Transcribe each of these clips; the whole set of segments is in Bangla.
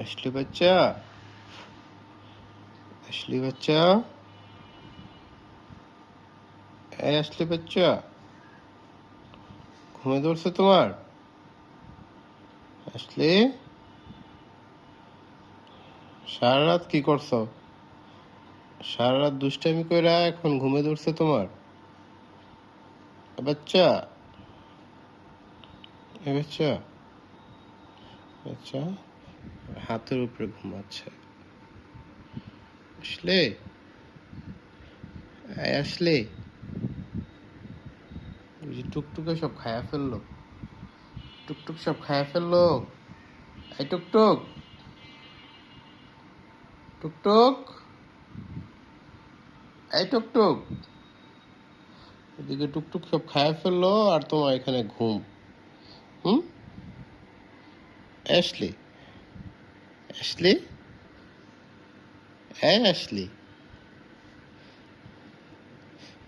আসলি বাচ্চা। আসলি বাচ্চা। এই আসলি বাচ্চা। ঘুমে ধরছে তোমার। আসলি সারা রাত কি করছ? সারা রাত দুষ্টামি কইরা এখন ঘুমে ধরছে তোমার। বাচ্চা। বাচ্চা। বাচ্চা। হাতের উপরে ঘুমাচ্ছে। আসলে? আসলে? যে টুকটুকে সব খায়া ফেলল। টুকটুক সব খায়া ফেলল? এই টুকটুক! টুকটুক! এই টুকটুক! এদিকে টুকটুক সব খায়া ফেলল আর তোমার এখানে ঘুম। হুম? অ্যাশলি অ্যাশলি হ্যাঁ অ্যাশলি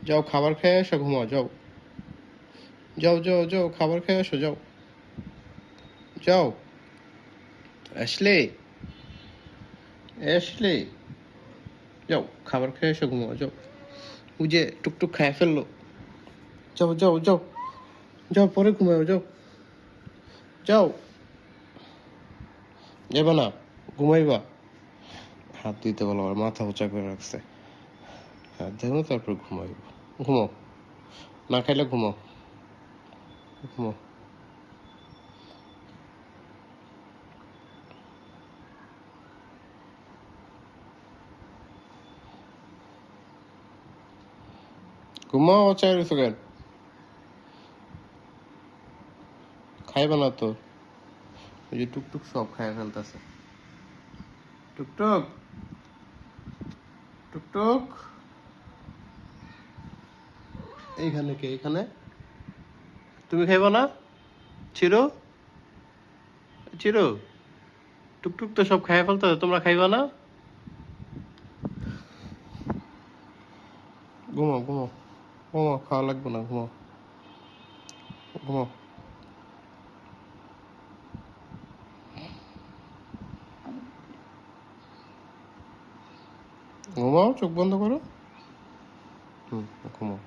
যাও, খাবার খেয়ে এসো, ঘুমাও, যাও। যাও যাও যাও, খাবার খেয়ে এসো, যাও। যাও। অ্যাশলি অ্যাশলি যাও, খাবার খেয়ে এসো, ঘুমাও, যাও। ওই যে টুকটুক খেয়ে ফেলল। যাও যাও যাও। যাও, পরে ঘুমাও, যাও। যাও। যাবে না। ঘুমাইবা? হাত দিতে বলো আর মাথা উঁচা করে রাখছে। হাত দেবো তারপর ঘুমাইব। ঘুমাও না খাইলে ঘুমাও ঘুমাও ঘুমাও চাই কেন? খাইবে না তো? ওই যে টুকটুক সব খায় ফেলতেছে। টুকটুক টুকটুক এইখানে কে? এখানে তুমি খাইবা না? চিরো? চিরো? টুকটুক তো সব খাই ফেলতে তোমরা খাইবা না? ঘুমাও ঘুমাও। ঘুমাও, খাওয়া লাগবে না, ঘুমাও। ঘুমাও। ঘুমাও চোখ বন্ধ করো। হুম, ঘুমাও।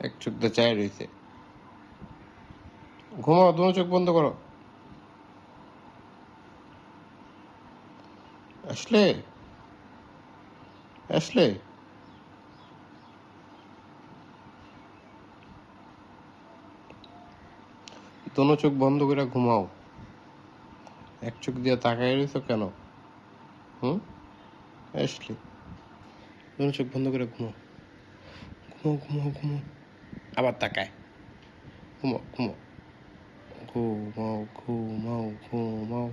এক চোখ দিয়ে চায় রয়েছে ঘুমাও দুনো চোখ বন্ধ করো। আসলে? আসলে? দোনো চোখ বন্ধ করে ঘুমাও। এক চোখ দিয়ে তাকায় রয়েছো কেন? হুম? আসলে দোনো চোখ বন্ধ করে ঘুমাও। ঘুমাও ঘুমাও ঘুমাও। আবার তাকায়। ঘুমাও ঘুমাও। ঘুমাও ঘুমাও ঘুমাও।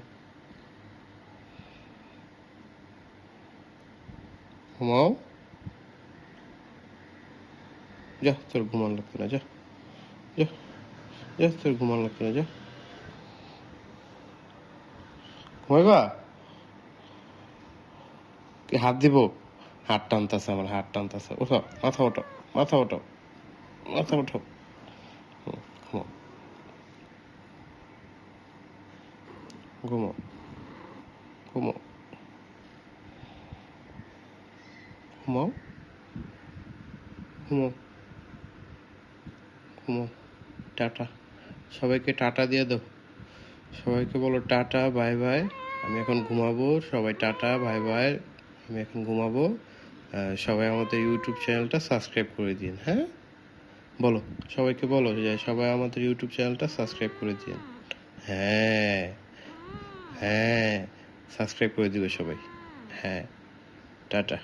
ঘুমাও? যা, তোর ঘুমান লাগবে না, যা। যা তোর ঘুমান লাগবে না যা। ঘুমাইবা? হাত দিব? হাত টানতেছে আমার হাত টানতেছে। ওঠো মাথা ওঠো মাথা ওঠো মাথা ওঠো। হুম, ঘুমাও। ঘুমাও। ঘুমাও। ঘুমাও। ঘুমাও। টাটা। সবাইকে টাটা দিয়ে দাও। সবাইকে বলো টাটা, বাই বাই। আমি এখন ঘুমাবো, সবাই টাটা, বাই বাই। আমি এখন ঘুমাবো। সবাই আমাদের ইউটিউব চ্যানেলটা সাবস্ক্রাইব করে দিন হ্যাঁ? বলো, সবাইকে বলো যে সবাই আমাদের ইউটিউব চ্যানেলটা সাবস্ক্রাইব করে দিন। হ্যাঁ হ্যাঁ সাবস্ক্রাইব করে দিবে সবাই। হ্যাঁ টাটা।